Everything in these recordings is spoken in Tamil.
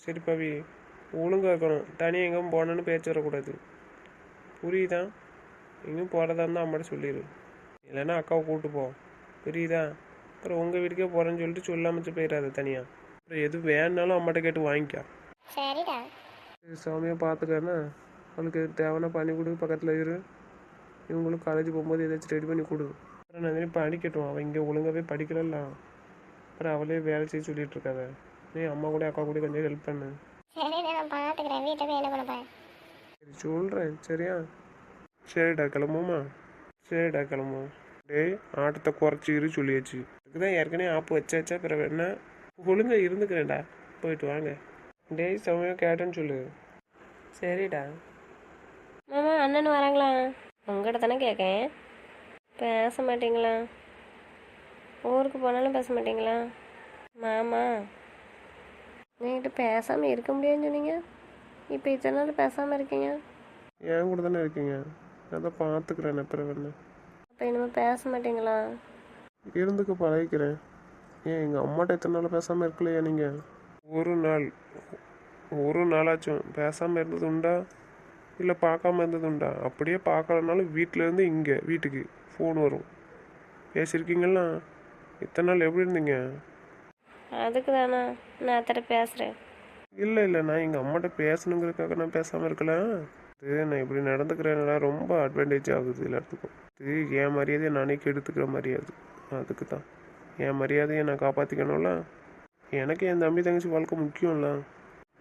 சரி பவி ஒழுங்காக இருக்கணும் தனியாக எங்கேயும் போனேன்னு பேச்சு வரக்கூடாது. புரியுதா? எங்கேயும் போகிறதா இருந்தால் அம்மாட்ட சொல்லிடு இல்லைன்னா அக்காவை கூப்பிட்டு போ. புரியுதா? அப்புறம் உங்கள் வீட்டுக்கே போகிறேன்னு சொல்லிட்டு சொல்லாமச்சு போயிடாத தனியாக அப்புறம் எது வேணுனாலும் அம்மாட்ட கேட்டு வாங்கிக்கோ. சரிடா. சரி சாமியாக பார்த்துக்கன்னா அவளுக்கு தேவைன்னா பண்ணி கொடு பக்கத்தில் இரு. இவங்களும் காலேஜ் போகும்போது ஏதாச்சும் ரெடி பண்ணி கொடு. அப்புறம் நந்தினி படிக்கட்டும் அவள் இங்கே ஒழுங்காகவே படிக்கலல்ல அப்புறம் அவளே வேலை செய்ய சொல்லிட்டு இருக்காத. நீ அம்மா கூட அக்கா கூட கொஞ்சம் ஹெல்ப் பண்ணு. சரிடா நான் பார்த்துக்கிறேன் வீட்டை போய் என்ன பண்ண சரி சொல்கிறேன் சரியா? சரிடா கிளம்புமா சரிடா கிளம்புவோம். டேய் ஆட்டத்தை குறைச்சி இரு சொல்லியாச்சு. இதுக்கு தான் ஏற்கனவே ஆப்பு வச்சாச்சா பிறகு என்ன ஒழுங்கா இருந்துக்கிறேன்டா. போயிட்டு வாங்க. டேய் சமயம் கேட்டேன்னு சொல்லு. சரிடா. மாமா அண்ணன் வராங்களா? உங்கள்கிட்ட தானே கேட்கேன் பேச மாட்டீங்களா? ஊருக்கு போனாலும் பேச மாட்டீங்களா? மாமா நீங்கிட்ட பேசாமல் இருக்க முடியாதுன்னு சொன்னீங்க. இப்போ இத்தனை நாள் பேசாமல் இருக்கீங்க? என் கூட தானே இருக்கீங்க? அதான் பார்த்துக்கிறேன் பிறகு என்ன அப்போ இனிமேல் பேச மாட்டீங்களா? இருந்துக்க பழகிக்கிறேன். ஏன் எங்கள் அம்மாட்ட எத்தனை நாள் பேசாமல் இருக்கலையா நீங்கள் ஒரு நாள் ஒரு நாளாச்சும் பேசாமல் இருந்தது உண்டா? இல்லை பார்க்காம இருந்தது உண்டா? அப்படியே பார்க்கலனாலும் வீட்டிலேருந்து இங்கே வீட்டுக்கு ஃபோன் வரும். பேசியிருக்கீங்களா? இத்தனை நாள் எப்படி இருந்தீங்க? அதுக்கு தானா நான் அத்தட்ட பேசுகிறேன் இல்லை இல்லை நான் எங்கள் அம்மாட்ட பேசணுங்கிறதுக்காக நான் பேசாமல் இருக்கலாம் இது நான் இப்படி நடந்துக்கிறேன்னா ரொம்ப அட்வான்டேஜ் ஆகுது எல்லாத்துக்கும். இது என் மரியாதையை நானே கெடுத்துக்கிற மரியாதை. அதுக்கு தான் என் மரியாதையை நான் காப்பாற்றிக்கணும்ல எனக்கு என் தம்பி தங்கச்சி வாழ்க்கை முக்கியம்ல.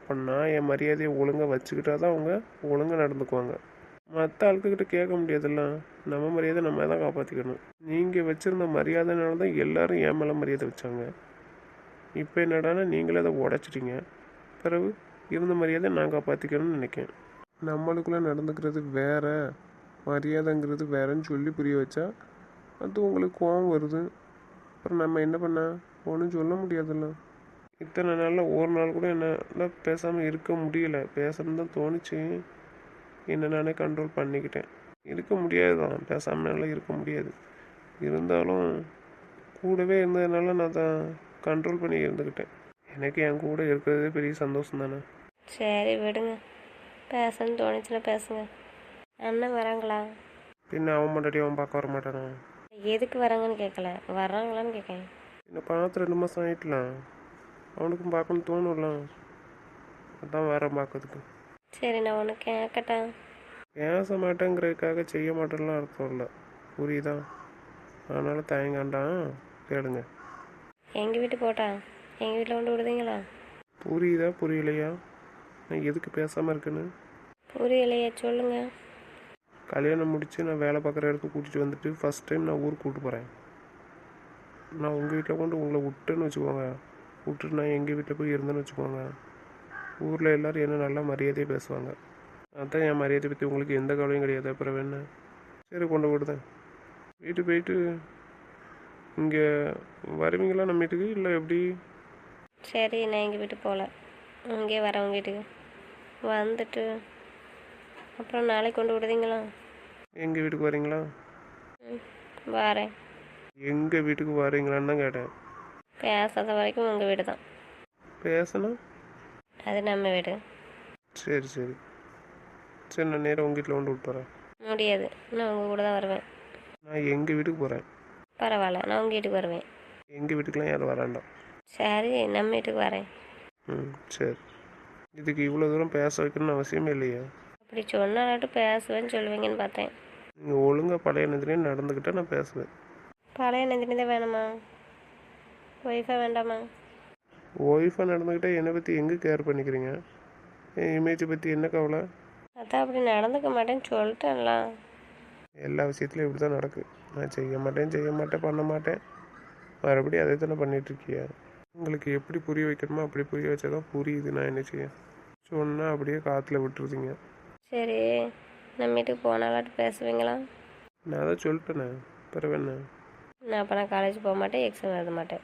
இப்போ நான் என் மரியாதையை ஒழுங்காக வச்சுக்கிட்டா தான் அவங்க ஒழுங்காக நடந்துக்குவாங்க. மற்ற ஆட்கள்கிட்ட கேட்க முடியாதுல்ல. நம்ம மரியாதை நம்ம தான் காப்பாற்றிக்கணும் நீங்கள் வச்சுருந்த மரியாதைனால தான் எல்லாரும் என் மேலே மரியாதை வச்சாங்க. இப்போ என்னடான்னா நீங்களே அதை உடச்சிட்டீங்க. பிறகு இருந்த மரியாதை நான் பார்த்துக்கணும்னு நினைக்கிறேன் நம்மளுக்குள்ளே நடந்துக்கிறது வேற மரியாதைங்கிறது வேறன்னு சொல்லி புரிய வச்சா அது உங்களுக்கு கோவம் வருது. அப்புறம் நம்ம என்ன பண்ண? ஒன்றும் சொல்ல முடியாதுல்ல. இத்தனை நாளில் ஒரு நாள் கூட என்னால் பேசாமல் இருக்க முடியல. பேசணும்னு தான் தோணுச்சு. என்ன நானே கண்ட்ரோல் பண்ணிக்கிட்டேன். இருக்க முடியாது தான். இருக்க முடியாது. இருந்தாலும் கூடவே இருந்ததுனால நான் தான் கண்ட்ரோல் பண்ணி இருந்துக்கிட்டேன். எனக்கு என் கூட இருக்கிறதே பெரிய சந்தோஷம் தானே? சரி விடுங்க. பேசணும்னு தோணுச்சுன்னா பேசுங்க. அண்ணன் வராங்களா? பின்ன அவன் மண்டாட்டி அவன் பார்க்க வர மாட்டானா? எதுக்கு வராங்கன்னு கேட்கல வர்றாங்களான்னு கேட்கேன் என்ன பார்த்து ரெண்டு மாதம் ஆயிட்டலாம். அவனுக்கும் பார்க்கணும்னு தோணும்ல. அதான் வரேன் பார்க்கறதுக்கு. சரி நான் ஒன்று கேட்கட்டா பேச மாட்டேங்கிறதுக்காக செய்ய மாட்டேன்லாம் அர்த்தம் இல்லை. புரியுதா? அதனால தயங்காண்டான் கேளுங்க. எங்கள் வீட்டு போட்டா? எங்கள் வீட்டில் கொண்டு விடுதீங்களா? புரியுதா புரியலையா? நான் எதுக்கு பேசாமல் இருக்கேன்னு? புரியலையே சொல்லுங்க. கல்யாணம் முடித்து நான் வேலை பார்க்குற இடத்துக்கு கூட்டிகிட்டு வந்துட்டு ஃபஸ்ட் டைம் நான் ஊருக்கு கூப்பிட்டு போகிறேன் நான் உங்கள் வீட்டில் கொண்டு உங்களை விட்டேன்னு வச்சுக்கோங்க. விட்டுட்டு நான் எங்கள் வீட்டில் போய் இருந்தேன்னு வச்சுக்கோங்க. ஊரில் எல்லோரும் என்ன நல்லா மரியாதையாக பேசுவாங்க. அதான் என் மரியாதை பற்றி உங்களுக்கு எந்த கவலையும் கிடையாது. அப்புறம் என்ன? சரி கொண்டு விடுதேன் வீட்டுக்கு போயிட்டு இங்கே வருவீங்களா நம்ம வீட்டுக்கு? இல்லை எப்படி? சரி நான் எங்கள் வீட்டுக்கு போகல இங்கே வரேன் உங்கள் வீட்டுக்கு. வந்துட்டு அப்புறம் நாளைக்கு கொண்டு விடுதீங்களா எங்கள் வீட்டுக்கு வரீங்களா? ம் வரேன். எங்கள் வீட்டுக்கு வரீங்களான்னு தான் கேட்டேன். பேசாத வரைக்கும் உங்கள் வீடு தான். பேசணும்? அது நம்ம வீடு. சரி சரி. சரி நான் நேராக உங்கள் வீட்டில் கொண்டு விட்டு வரேன் முடியாது. நான் உங்கள் கூட தான் வருவேன். நான் எங்கள் வீட்டுக்கு போகிறேன் பரவாயில்ல நான் உங்கள் வீட்டுக்கு வருவேன். எங்கள் வீட்டுக்கெலாம் யாரும் வராண்டாம் சரி நம்ம வீட்டுக்கு வரேன். ம் சரி. இதுக்கு இவ்வளோ தூரம் பேச வைக்கணும்னு அவசியமே இல்லையா. அப்படி சொன்னாலாட்டும் பேசுவேன்னு சொல்லுவீங்கன்னு பார்த்தேன். நீங்கள் ஒழுங்காக பழைய நந்தினே நடந்துக்கிட்டால் நான் பேசுவேன். பழைய நந்தினி தான் வேணுமா? ஒய்ஃபா வேண்டாமா? ஒய்ஃபாக நடந்துக்கிட்டால் என்னை பற்றி எங்கே கேர் பண்ணிக்கிறீங்க? என் இமேஜை பற்றி என்ன கவலை? அதான் அப்படி நடந்துக்க மாட்டேன்னு சொல்லிட்டேன்ல. எல்லா விஷயத்துலையும் இப்படி தான் நடக்கு. நான் செய்ய மாட்டேன் செய்ய மாட்டேன் பண்ண மாட்டேன். மறுபடியும் அதே தானே பண்ணிகிட்ருக்கிய உங்களுக்கு எப்படி புரிய வைக்கணுமோ அப்படி புரிய வச்சா தான் புரியுது நான் என்ன செய்ய. சொன்னால் அப்படியே காற்றுல விட்டுருதீங்க சரி நம்ம வீட்டுக்கு போனாலாட்டும் பேசுவீங்களா? நான் தான் சொல்லிட்டேனே பிறகு என்ன? நான் அப்போ நான் காலேஜ் போக மாட்டேன் எக்ஸாம் எழுத மாட்டேன்.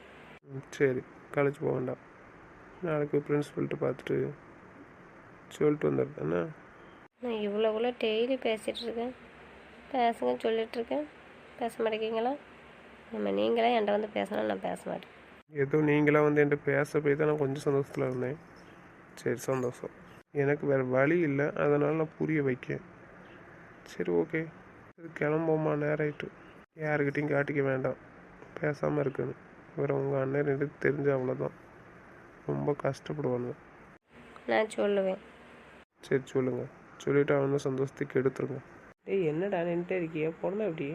சரி காலேஜ் போக வேண்டாம். நாளைக்கு பிரின்ஸிபல்கிட்ட பார்த்துட்டு சொல்லிட்டு வந்துடுறேண்ணா நான் இவ்வளோக்குள்ள டெய்லி பேசிகிட்டு இருக்கேன். பேசுங்க சொல்லிட்டு இருக்கேன். பேச மாட்டேங்கிங்களா நம்ம நீங்களே என்கிட்ட வந்து பேசினா நான் பேச மாட்டேன் ஏதோ நீங்களாம் வந்து என்கிட்ட பேச போய் தான் நான் கொஞ்சம் சந்தோஷத்தில் இருந்தேன். சரி சந்தோஷம். எனக்கு வேறு வழி இல்லை. அதனால் நான் புரிய வைக்கேன். சரி ஓகே. சரி கிளம்போமா நேரம் ஆயிட்டு. யாருக்கிட்டையும் காட்டிக்க வேண்டாம். பேசாமல் இருக்கணும். வேறு உங்கள் அண்ணன் ரெண்டு தெரிஞ்ச அவ்வளோதான் ரொம்ப கஷ்டப்படுவானுங்க. நான் சொல்லுவேன். சரி சொல்லுங்கள் சொல்லிவிட்டு அவனும் சந்தோஷத்துக்கு எடுத்துருங்க. டேய் என்னடா நின்றுட்டே இருக்கியா? போனா எப்படி?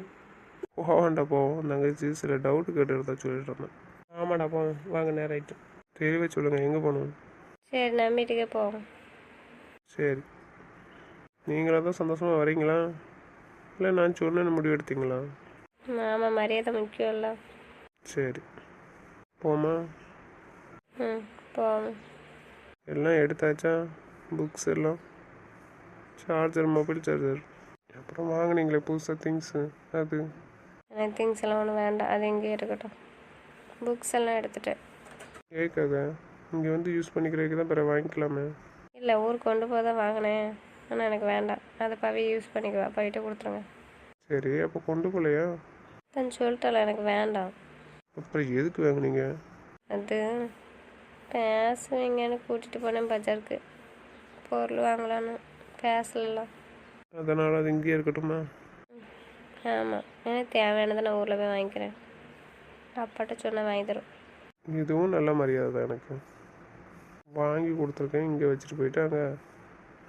போவாண்டா போவோம். தங்கச்சி சில டவுட்டு கேட்டுருந்தா சொல்லிட்டு இருந்தேன். ஆமாடா போவோம் வாங்க நேரம் ஆயிட்டு. தெளிவாக சொல்லுங்கள் எங்கே போகணும்? சரி நான் வீட்டுக்கே போவோம். சரி. நீங்களாக தான் சந்தோஷமாக வரீங்களா? இல்லை நான் சொன்னேன்னு முடிவு எடுத்தீங்களா? ஆமாம் மரியாதை முக்கியம் இல்லை. சரி. போமா ம் போவோம். எல்லாம் எடுத்தாச்சா? புக்ஸ் எல்லாம்? சார்ஜர் மொபைல் சார்ஜர் அப்புறம் வாங்குனீங்களே புதுசாக திங்ஸு அது. திங்ஸ் எல்லாம் ஒன்றும் வேண்டாம். அது எங்கேயே இருக்கட்டும். புக்ஸ் எல்லாம் எடுத்துட்டேன் ஏக்காக இங்கே வந்து யூஸ் பண்ணிக்கிறதுக்கு தான் பிறகு வாங்கிக்கலாமே. இல்லை ஊருக்கு கொண்டு போக தான் வாங்கினேன். ஆனால் எனக்கு வேண்டாம். அதை பவி யூஸ் பண்ணிக்குவா. பவிட்ட கொடுத்துருங்க. சரி அப்போ கொண்டு போகலையா தான் சொல்லிட்டல எனக்கு வேண்டாம். அப்புறம் எதுக்கு வாங்குனீங்க? அது பேசுவீங்கன்னு கூட்டிகிட்டு போனேன் பஜாருக்கு. பொருள் வாங்கலான்னு. பேசலாம் அதனால் அது இங்கேயே இருக்கட்டுமா? ஆமாம் எனக்கு தேவையானதை நான் ஊரில் போய் வாங்கிக்கிறேன். அப்பாட்ட சொன்னால் வாங்கி தரும் இதுவும் நல்ல மரியாதை தான் எனக்கு. வாங்கி கொடுத்துருக்கேன் இங்கே வச்சுட்டு போயிட்டு அங்கே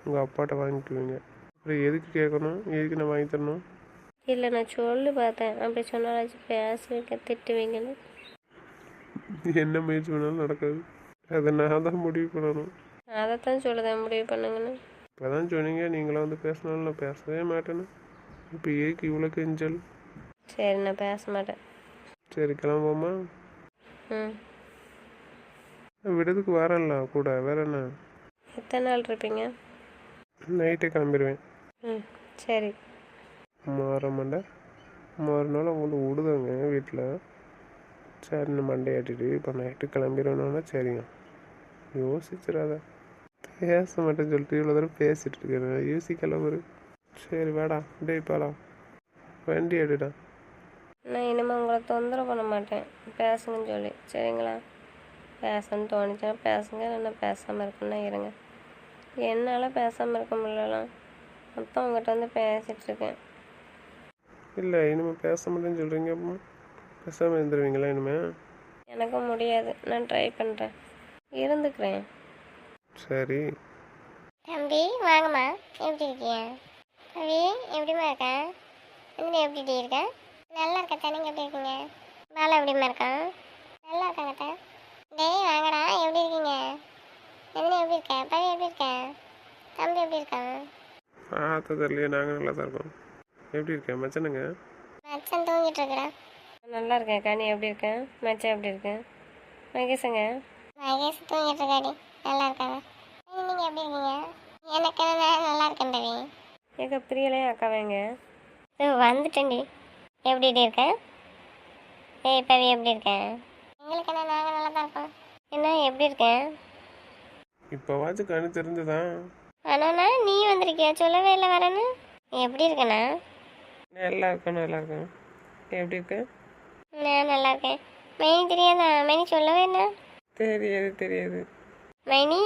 உங்கள் அப்பாட்ட வாங்கிக்குவீங்க அப்புறம் எதுக்கு கேட்கணும்? எதுக்கு நான் வாங்கி தரணும்? இல்லை நான் சொல்லி பார்த்தேன். அப்படி சொன்னாலாச்சும் பேசுவீங்க திட்டுவீங்கன்னு. என்ன முயற்சி பண்ணாலும் நடக்காது. அதை நான் தான் முடிவு பண்ணணும். அதைத்தான் சொல்லுதேன் முடிவு பண்ணுங்கன்னு. இப்போ தான் சொன்னீங்க நீங்களாம் வந்து பேசினாலும் நான் பேசவே மாட்டேன்னு. இப்போ ஏக்கு இவ்வளோ கெஞ்சல். சரி நான் பேச மாட்டேன். சரி கிளம்புவோமா? ம். விடுறதுக்கு வரேன்ல கூட. வேற என்ன? எத்தனை நாள் இருப்பீங்க? நைட்டே கிளம்பிடுவேன் ம் சரி. மாற மண்டை மறுநாள் அவங்கள விடுதாங்க வீட்டில் சரின்னு மண்டை ஆட்டிட்டு இப்போ நைட்டு கிளம்பிடணும்னா சரிங்க. யோசிச்சிடாத பேச மாட்டேன்னு சொல்லிட்டு இவ்வளோ தூரம் பேசிட்டு இருக்கேன் யோசிக்கல ஒரு சரி வேடா. டேய் போலாம். வண்டி எடுடா. நான் இனிமேல் உங்களை தொந்தரவு பண்ண மாட்டேன். பேசுங்கன்னு சொல்லி. சரிங்களா? பேசணும்னு தோணுச்சுன்னா பேசுங்க இல்லைன்னா பேசாமல் இருக்குன்னா இருங்க. என்னால் பேசாமல் இருக்க முடியலாம் மொத்தம் உங்கள்கிட்ட வந்து பேசிகிட்டு இருக்கேன். இல்லை இனிமேல் பேச மாட்டேன்னு சொல்கிறீங்க அப்போ பேசாமல் இருந்துருவீங்களா இனிமேல் எனக்கும் முடியாது. நான் ட்ரை பண்ணுறேன் இருந்துக்கிறேன். சரி. தம்பி வாங்கம்மா. எப்படி இருக்கியா தம்பி எப்படிம்மா இருக்கா? நந்தினி எப்படி இருக்க? நல்லா இருக்கா நீங்க எப்படி இருக்கீங்க? பாலா எப்படிம்மா இருக்கான் நல்லா இருக்காங்க அத்தை. டேய் வாங்கடா. எப்படி இருக்கீங்க? நந்தினி எப்படி இருக்க? பவி எப்படி இருக்க? தம்பி எப்படி இருக்கான் பார்த்த தெரியலையே. நாங்கள் நல்லா தான் இருக்கோம். எப்படி இருக்கேன் மச்சனுங்க? மச்சன் தூங்கிட்டு இருக்கிறான் நல்லா இருக்கேன் கனி எப்படி இருக்கேன் மச்சான் எப்படி இருக்கேன் மகேஷங்க? மகேஷ் தூங்கிட்டு இருக்காடி. நல்லா இருக்காங்க ஏய், நீங்க எப்படி இருக்கீங்க? எனக்கு நல்லா இருக்கேன் பவி எங்க பிரியலையும் அக்காவைங்க வந்துட்டேன்டி. எப்படிடி இருக்க? ஏய் பவி எப்படி இருக்க? எங்களுக்கு என்ன நாங்கள் நல்லா தான் இருக்கோம். என்ன எப்படி இருக்க? இப்போவாச்சும் கண்ணு தெரிஞ்சுதான் ஆனாண்ணா நீ வந்திருக்கியா? சொல்லவே இல்லை வரேன்னு. எப்படி இருக்கண்ணா? நல்லா இருக்கேன் நல்லா இருக்கேன். எப்படி இருக்கேன் நான் நல்லா இருக்கேன். மைனி தெரியாதா? மைனி சொல்லவே என்ன தெரியாது தெரியாது. மைனி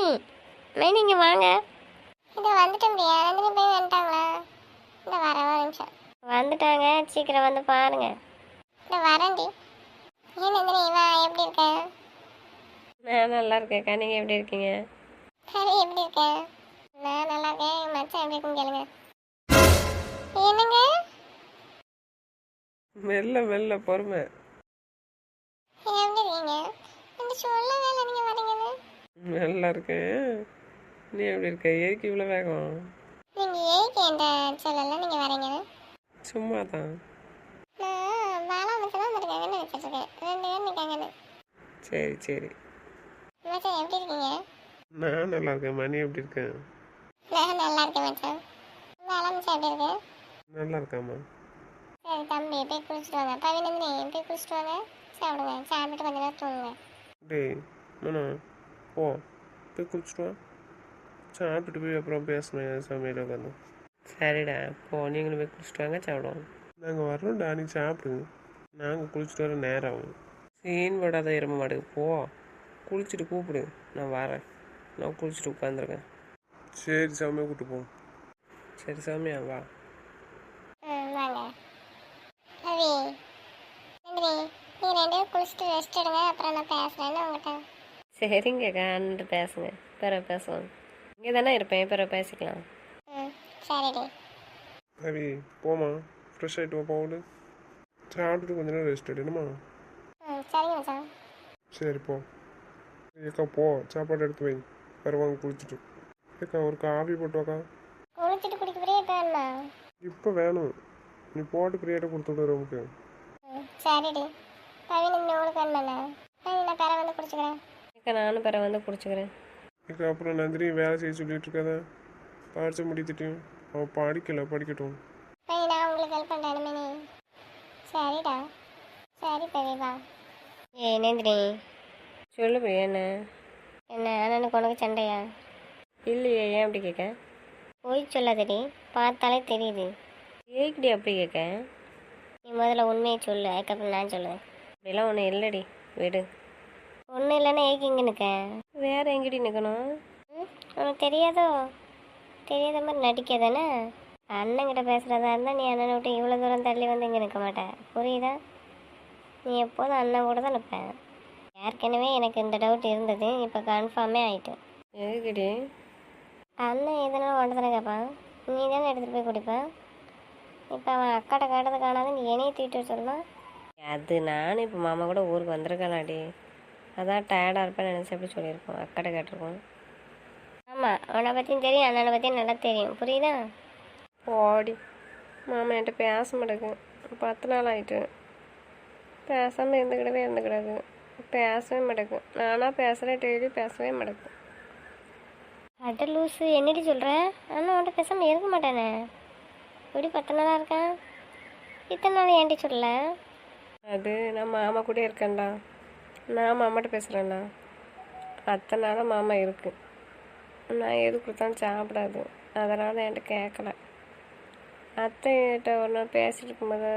மைனி இங்கே வாங்க. இதை வந்துட்ட முடியா? நந்தினி போய் வந்துட்டாங்களா? இந்த வர ஒரு நிமிஷம். வந்துட்டாங்க. சீக்கிரம் வந்து பாருங்க. இந்த வரேன்டி. ஏன் நந்தினி வா எப்படி இருக்க? நான் நல்லா இருக்கேன் கனிங்க எப்படி இருக்கீங்க? சரி எப்படி இருக்க? நான் நல்லா இருக்கேன். என் மச்சான் எப்படி இருக்குன்னு கேளுங்க. என்னங்க? மெல்ல மெல்ல பொறுமை. எப்படி இருக்கீங்க? இந்த சொல்லவே இல்லை நீங்கள் வரீங்கன்னு. நல்லா இருக்கேன். நீ எப்படி இருக்க? ஏக்கு இவ்வளோ வேகம்? நீங்கள் ஏக்கு என்கிட்ட சொல்லலை நீங்கள் வரீங்கன்னு சும்மா தான் நான் பாலா மச்சான் தான் வந்திருக்காங்கன்னு வச்சுருக்கேன் ரெண்டு பேர் நிற்காங்கன்னு சரி சரி. மச்சான் எப்படி இருக்கீங்க? நான் நல்லா இருக்கேன். மணி எப்படி இருக்கேன் நான் நல்லா இருக்கேன் மச்சான். பாலா மச்சான் எப்படி இருக்கு? நல்லா இருக்காம்மா. சரி தம்பி போய் குளிச்சுட்டு வாங்க. பவினந்தினி போய் குளிச்சுட்டு வாங்க. சாப்பிடுங்க. சாப்பிட்டு கொஞ்ச நேரம் தூங்குங்க. டேய் மனோ போ. போய் குளிச்சுட்டு வா. சாப்பிட்டுட்டு போய் அப்புறம் பேசணும் சமையல் உட்காந்து சரிடா போ. நீங்களும் போய் குளிச்சுட்டு வாங்க சாப்பிடுவோம். நாங்கள் வர்றோம்டா நீ சாப்பிடுங்க நாங்கள் குளிச்சுட்டு வர நேரம் ஆகும். சீன் போடாத எரும மாடு. போ. குளிச்சுட்டு கூப்பிடு. நான் வரேன். நான் குளிச்சுட்டு உட்காந்துருக்கேன். சரி சாமியை கூப்பிட்டு போவோம் சரி சாமியா வா. சரிங்கக்கா அண்ணன் பேசுங்க. பிற பேசுவோம். இங்கே தானே இருப்பேன் பிற பேசிக்கலாம். ம் சரிடி. ரவி போமா ஃப்ரெஷ் ஆகிட்டு வா போகுது சாப்பிட்டுட்டு கொஞ்ச நேரம் ரெஸ்ட் எடுணுமா ம் சரிங்க மச்சான். சரி போ. ஏக்கா போ. சாப்பாடு எடுத்து வை. வருவாங்க குளிச்சுட்டு. ஏக்கா ஒரு காஃபி போட்டு வாக்கா. குளிச்சுட்டு குடிக்க இப்போ வேணுமா? இப்போ வேணும். நீ போட்டு பிரியாட்ட கொடுத்து விடு ரூமுக்கு சரிடி. ரவி நந்தினி உங்களுக்கு வேணுமா சரி நான் பேர வந்து குடிச்சுக்கிறேன். அக்கா நானும் பிற வந்து குடிச்சுக்கிறேன். ஏக்கா அப்புறம் நந்தினி வேலை செய்ய சொல்லிட்டு இருக்காத படிச்சு முடித்துட்டும் அவன் படிக்கல படிக்கட்டும். சரி நான் உங்களுக்கு ஹெல்ப் பண்ணுறேன் சரிடா. சரி பெரிய வா. ஏய் நந்தினி. சொல்லு பிரியா என்ன? என்ன அண்ணனுக்கு உனக்கு சண்டையா? இல்லையே ஏன் அப்படி கேட்க? போய் சொல்லாதடி பார்த்தாலே தெரியுது. ஏக்கிடி அப்படி கேட்க? நீ முதல்ல உண்மையை சொல்லு அதுக்கப்புறம் நான் சொல்லுவேன். அப்படிலாம் ஒன்றும் இல்லைடி விடு. ஒன்றும் இல்லைன்னா ஏக்கு இங்கே நிற்க வேற எங்கடி நிற்கணும் உனக்கு தெரியாதோ? தெரியாத மாதிரி நடிக்காதானே அண்ணங்கிட்ட பேசுகிறதா இருந்தால் நீ அண்ணனை விட்டு இவ்வளோ தூரம் தள்ளி வந்து இங்கே நிற்க மாட்டேன் புரியுதா? நீ எப்போதும் அண்ணன் கூட தான் நிற்பேன் ஏற்கனவே எனக்கு இந்த டவுட் இருந்தது. இப்போ கன்ஃபார்மே ஆயிட்டு. எதுக்குடி? அண்ணன் எதனால ஒன்று தானே கேட்பான் நீ தானே எடுத்துகிட்டு போய் குடிப்பேன் இப்போ அவன் அக்காட்ட காட்டது காணாது நீ என்னையை தூக்கிட்டு சொல்லலாம் அது நானும் இப்போ மாமா கூட ஊருக்கு வந்திருக்கலாடி அதான் டயர்டாக இருப்பேன்னு நினச்சி எப்படி சொல்லியிருக்கோம்? அக்கடை கேட்டிருக்கோம். ஆமாம் அவனை பற்றியும் தெரியும் அண்ணனை பற்றியும் நல்லா தெரியும். புரியுதா? போடி மாமா என்கிட்ட பேச மாட்டேங்க பத்து நாள் ஆயிட்டு. பேசாமல் இருந்துக்கிடவே இருந்துக்கிடாது பேசவே மாட்டேங்க நானாக பேசுகிறேன் டெய்லி பேசவே மாட்டேங்க அட லூஸு என்னடி சொல்கிற அண்ணன் அவன்கிட்ட பேசாமல் இருக்க மாட்டானே. எப்படி பத்து நாளாக இருக்கான்? இத்தனை நாள் ஏன்டி சொல்லல? அது நான் மாமா கூட இருக்கேன்டா. நான் மாமாட்ட பேசுகிறேன்டா அத்தனை நாளாக மாமா இருக்கு. நான் எது கொடுத்தாலும் சாப்பிடாது. அதனால் என்கிட்ட கேட்கல அத்தைகிட்ட ஒரு நாள் பேசிட்டு இருக்கும்போது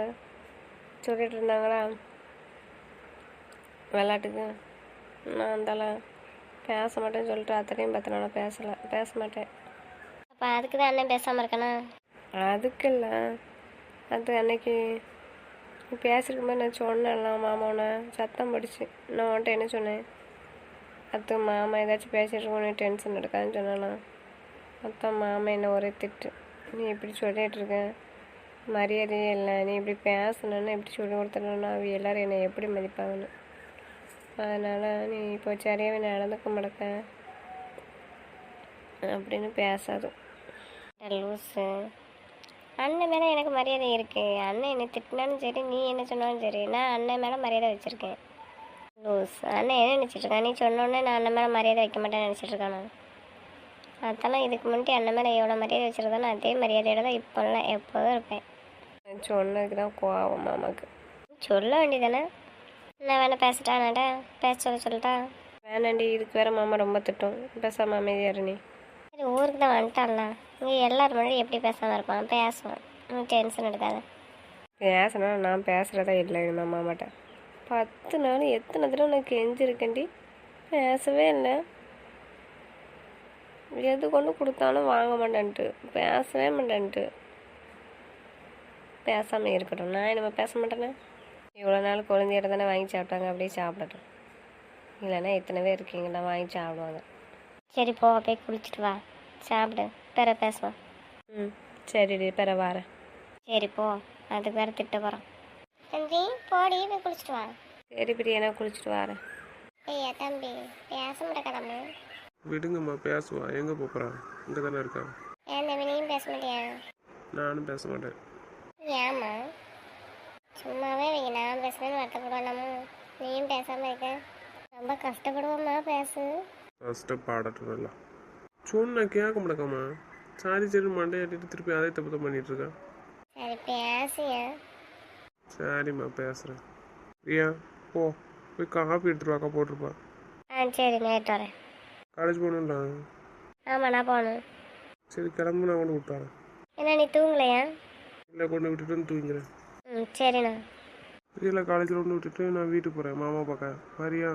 சொல்லிட்டு இருந்தாங்களா? விளாட்டுக்கு நான் அந்தால பேச மாட்டேன்னு சொல்லிட்டு அத்தனையும் பத்து நாளாக பேசலை. பேச மாட்டேன். அப்போ அதுக்கு தான் அண்ணன் பேசாமல் இருக்கானா அதுக்கு இல்லை. அது அன்னைக்கு நீ மாதிரி நான் சொன்னேன்ல மாமாவனை சத்தம் படிச்சு. நான் உன்ட்ட என்ன சொன்னேன்? அது மாமா ஏதாச்சும் பேசிட்டு நீ டென்ஷன் எடுக்காதுன்னு சொன்னலாம் அத்தான் மாமா என்ன ஒரே திட்டு. நீ இப்படி சொல்லிட்டு இருக்க. மரியாதையே இல்லை. நீ இப்படி பேசணுன்னு இப்படி சொல்லி கொடுத்துட்டோன்னா அவ எல்லாரும் என்னை எப்படி மதிப்பாங்கன்னு. அதனால் நீ இப்போ சரியாகவே நடந்துக்க மாட்டேக்க. அப்படின்னு பேசாது. அட லூஸு அண்ணன் மேலே எனக்கு மரியாதை இருக்குது அண்ணன் என்னை திட்டினாலும் சரி நீ என்ன சொன்னாலும் சரி நான் அண்ணன் மேலே மரியாதை வச்சுருக்கேன். லூஸ். அண்ணன் என்ன நினச்சிட்டு இருக்கான்? நீ சொன்னோடனே நான் அண்ணன் மேலே மரியாதை வைக்க மாட்டேன்னு நினச்சிட்டு இருக்கானா? அதெல்லாம் இதுக்கு முன்னாடி அண்ணன் மேலே எவ்வளோ மரியாதை வச்சுருந்தானோ அதே மரியாதையோட தான் இப்போ இல்லை எப்போதும் இருப்பேன். சொன்னதுக்கு தான் கோவம் மாமாக்கு சொல்ல வேண்டியதானே நான் வேணா பேசிட்டானாடா பேச சொல்ல சொல்லட்டா? வேணாண்டி இதுக்கு வேற மாமா ரொம்ப திட்டம். பேசாம அமைதியாரு நீ. சரி ஊருக்கு தான் வந்துட்டான்ல. இங்கே எல்லாரும் முன்னாடி எப்படி பேசாமல் இருப்பான் பேசுவான் நீ டென்ஷன் எடுக்காத. பேசினா நான் பேசுகிறதா இல்லை நான் மாமாட்ட பத்து நாள் எத்தனை தடவை நான் கெஞ்சிருக்கேன்டி. பேசவே இல்லை. எது கொண்டு கொடுத்தாலும் வாங்க மாட்டேன்ட்டு. பேசவே மாட்டேன்ட்டு. பேசாமல் இருக்கட்டும். நான் நம்ம பேச மாட்டேனே? இவ்வளோ நாள் குழந்தையிட்ட தானே வாங்கி சாப்பிட்டாங்க அப்படியே சாப்பிடட்டும். இல்லைன்னா எத்தனை பேர் இருக்கீங்களா வாங்கி சாப்பிடுவாங்க. சரி போ போய் குளிச்சுட்டு வா. சாப்பிடு. பிற பேசுவோம் ம் சரிடி பிற வரேன். சரி போ. அதுக்கு வேறு திட்ட போகிறோம் தம்பி போடி போய் குளிச்சுட்டு வா. சரி பிரியா நான் குளிச்சுட்டு வரேன். ஐயா தம்பி பேச மாட்டேக்கடாமா விடுங்கம்மா பேசுவா. எங்கே போகிறான் இங்கே தானே இருக்கான் ஏன் தம்பி நீயும் பேச மாட்டியா? நானும் பேச மாட்டேன். ஏம்மா? சும்மாவே வைங்க நான் பேசுனேன்னு வருத்தப்படுவானாமா நீயும் பேசாமல் இருக்க. ரொம்ப கஷ்டப்படுவோம்மா பேசு. ஃபஸ்ட்டு பாடட்டும் சொன்னா கேட்க மாட்டேக்காம்மா. சாரி சரி மண்டையாட்டிட்டு திருப்பி அதே தப்பு தான் பண்ணிட்டு இருக்கான் சரி பேசியா? சரிம்மா பேசுகிறேன் பிரியா போ போய் காஃபி எடுத்துட்டு வாக்கா போட்டிருப்பா. ஆ சரி நேற்று வரேன். காலேஜ் போகணும்ல ஆமாம் நான் போகணும். சரி கிளம்பு நான் கொண்டு விட்டான் என்ன நீ தூங்கலையா? இல்லை கொண்டு விட்டுட்டு வந்து தூங்கிறேன் ம் சரிண்ணா. இல்லை காலேஜில் கொண்டு விட்டுட்டு நான் வீட்டுக்கு போகிறேன் மாமா பார்க்க. வரியா?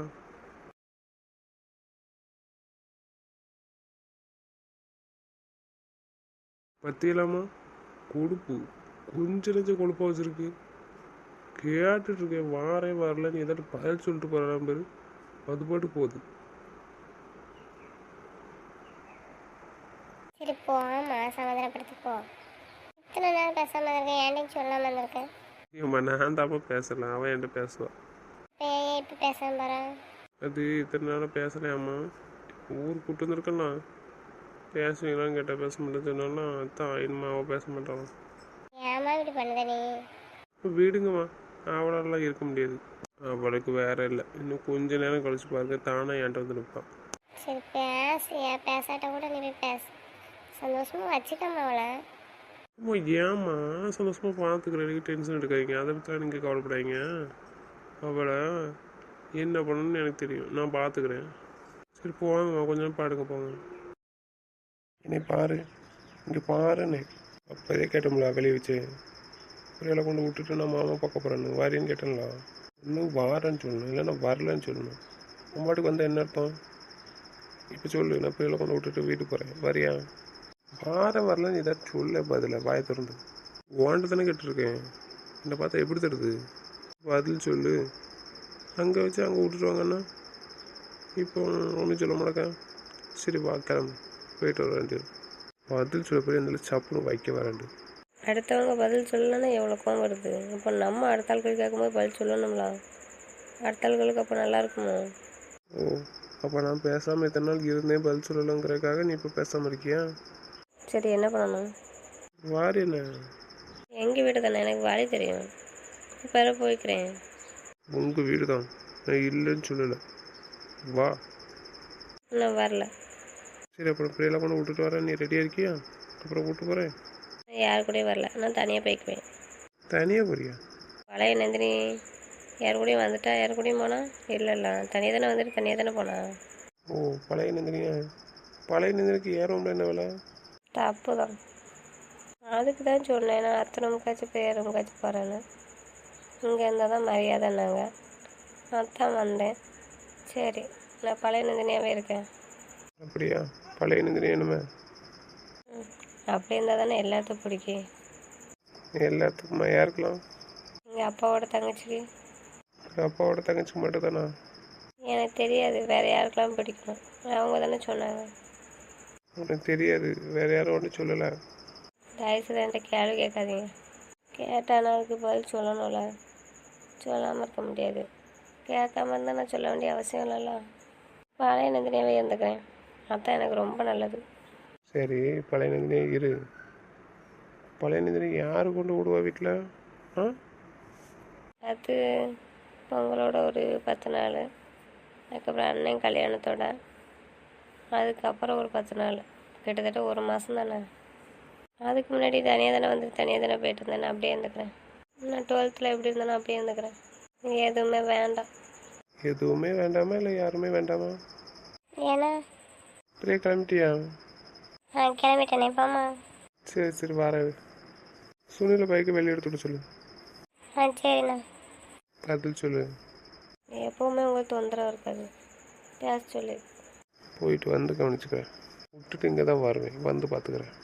பத்தியலாமா? கொழுப்பு கொஞ்சம் நெஞ்ச கொழுப்பாக வச்சிருக்கு. கேட்டுட்டு இருக்கேன் வாரேன் வரல. நீ ஏதாட்டு பதில் சொல்லிட்டு போகிறான் பேரு. அது பாட்டு போகுது. சரி போ. ஆமா சமாதானப்படுத்தி போ. இத்தனை நேரம் பேசாம இருக்கேன் ஏன்டையும் சொல்லாம இருந்திருக்கேன் ஏம்மா நான் தாப்பா பேசலாம் அவன் என்கிட்ட பேசுவான் இப்போ ஏன் இப்போ பேசாம போகிறேன் அது இத்தனை நாளாக பேசலையாம்மா? ஊர் கூட்டு வந்துருக்கலாம் பேசுவீங்களான்னு கேட்டால் பேச மாட்டேன்னு சொன்னாலும் அதான் இனிமே அவள் பேச மாட்டான் ஏமா இப்படி பண்ணுத நீ? இப்போ விடுங்கம்மா. அவளாலாம் இருக்க முடியாது. அவளுக்கு வேற இல்லை. இன்னும் கொஞ்ச நேரம் கழிச்சு பாருங்க. தானே என்கிட்ட வந்து நிற்பான் சரி பேசு. ஏன் பேசாட்ட கூட நீ போய் பேசு. சந்தோஷமா வச்சுக்கம்மா அவளை. அம்மா ஏம்மா? சந்தோஷமாக பார்த்துக்கிறதுக்கு டென்ஷன் எடுக்காதீங்க. அதை பற்றி நீங்கள் கவலைப்படாதீங்க. அவளை என்ன பண்ணணும்னு எனக்கு தெரியும். நான் பார்த்துக்கிறேன் சரி போவாங்கம்மா கொஞ்ச நேரம் பாடுங்க போங்க. என்னை பாரு. இங்கே பாருன்னு. அப்போதே கேட்டோம்ல வெளியே வச்சு பிள்ளைகளை கொண்டு விட்டுட்டு நான் மாமா பார்க்க போகிறேன்னு வாரின்னு கேட்டேன்ல. இன்னும் வாரேன்னு சொல்லணும் இல்லைன்னா வரலன்னு சொல்லணும் உன் பாட்டுக்கு வந்தால் என்ன அர்த்தம்? இப்போ சொல்லு நான் பிள்ளைகளை கொண்டு விட்டுட்டு வீட்டுக்கு போகிறேன் வரியா? வார வரலன்னு ஏதாச்சும் சொல்ல பதில. வாய திறந்து. ஓண்டு தானே கேட்டிருக்கேன். என்னை பார்த்தா எப்படி தருது பதில் சொல்லு. அங்கே வச்சு அங்கே விட்டுருவாங்கண்ணா இப்போ ஒன்றும் சொல்ல மாட்டேன் சரி வா கிளம்பு. போயிட்டு வர வேண்டியது. பதில் சொல்ல போய் இந்த சப்புன்னு வைக்க வரேன் அடுத்தவங்க பதில் சொல்லலைன்னா எவ்வளோ கோவம் வருது? அப்போ நம்ம அடுத்த ஆட்கள் கேட்கும்போது பதில் சொல்லணும்ல? அடுத்த ஆட்களுக்கு அப்போ நல்லா இருக்குமோ? ஓ அப்போ நான் பேசாமல் இத்தனை நாள் இருந்தேன் பதில் சொல்லலைங்கிறதுக்காக நீ இப்போ பேசாமல் இருக்கியா? சரி என்ன பண்ணணும்? வாரி என்ன? எங்கள் வீடு தானே எனக்கு வழி தெரியும். இப்போ போய்க்கிறேன். உங்கள் வீடு தான் நான் இல்லைன்னு சொல்லலை. வா. நான் வரல. சரி அப்புறம் பிள்ளைகளை கொண்டு விட்டுட்டு வரேன் நீ ரெடியாக இருக்கியா? அப்புறம் விட்டு போகிறேன் யார் கூடயும் வரல. நான் தனியாக போய்க்குவேன். தனியாக போறியா? பழைய நந்தினி. யார் கூடயும் வந்துட்டா? யார் கூடயும் போனா? இல்லை இல்லை. தனியாக தானே வந்துட்டு தனியாக தானே போனா. ஓ பழைய நந்தினியா? பழைய நந்தினிக்கு ஏன் ரூமில் என்ன வேலை? தப்பு தான் அதுக்கு தான் சொன்னேன். நான் அத்தை ரூமுக்காச்சும் போய் ரூமுக்காச்சும் போகிறேன்னு இங்கே இருந்தால் தான் மரியாதைன்னாங்க அதான் வந்தேன். சரி நான் பழைய நந்தினியாகவே இருக்கேன். அப்படியா? பழைய நந்தினி என்னமே ம். அப்படி இருந்தால் தானே எல்லாத்துக்கும் பிடிக்கும். எல்லாத்துக்குமா யாருக்கலாம் எங்கள் அப்பாவோட தங்கச்சிக்கு. அப்பாவோட தங்கச்சி மட்டும் தானா எனக்கு தெரியாது வேறு யாருக்கெல்லாம் பிடிக்கும். அவங்க தானே சொன்னாங்க. உனக்கு தெரியாது வேற யாரும் ஒன்றும் சொல்லலை. தயவுசெய்து என்கிட்ட கேள்வி கேட்காதீங்க. கேட்டானா அதுக்கு பதில் சொல்லணும்ல. சொல்லாமல் இருக்க முடியாது. கேட்காம இருந்தால் நான் சொல்ல வேண்டிய அவசியம் இல்லைல்ல. பழைய நந்தினியாகவே இருந்துக்கிறேன் அதான் எனக்கு ரொம்ப நல்லது. சரி பழைய நந்தினி இரு. பழைய நந்தினி யார் கொண்டு விடுவா வீட்டில் ஆ? அது பொங்கலோட ஒரு பத்து நாள் அதுக்கப்புறம் அண்ணன் கல்யாணத்தோட அதுக்கப்புறம் ஒரு பத்து நாள். கிட்டத்தட்ட ஒரு மாதம் தானே? அதுக்கு முன்னாடி தனியாக தானே வந்து தனியாக தானே போயிட்டு இருந்தேன். அப்படியே இருந்துக்கிறேன். நான் டுவெல்த்தில் எப்படி இருந்தேனோ அப்படியே இருந்துக்கிறேன். எதுவுமே வேண்டாம். எதுவுமே வேண்டாமா இல்லை யாருமே வேண்டாமா? ஏன்னா அப்படியே கிளம்பிட்டியா? ஆ கிளம்பிட்டேனே. போமா சரி சரி வரேன். சுனில பைக்கை வெளியே எடுத்துட்டு சொல்லு. ஆ சரிண்ணா. பதில் சொல்லு. எப்போவுமே உங்களுக்கு தொந்தரவு இருக்காது. பேச சொல்லி. போயிட்டு வந்து கவனிச்சுக்கிறேன் விட்டுட்டு இங்கே தான் வருவேன். வந்து பார்த்துக்கிறேன்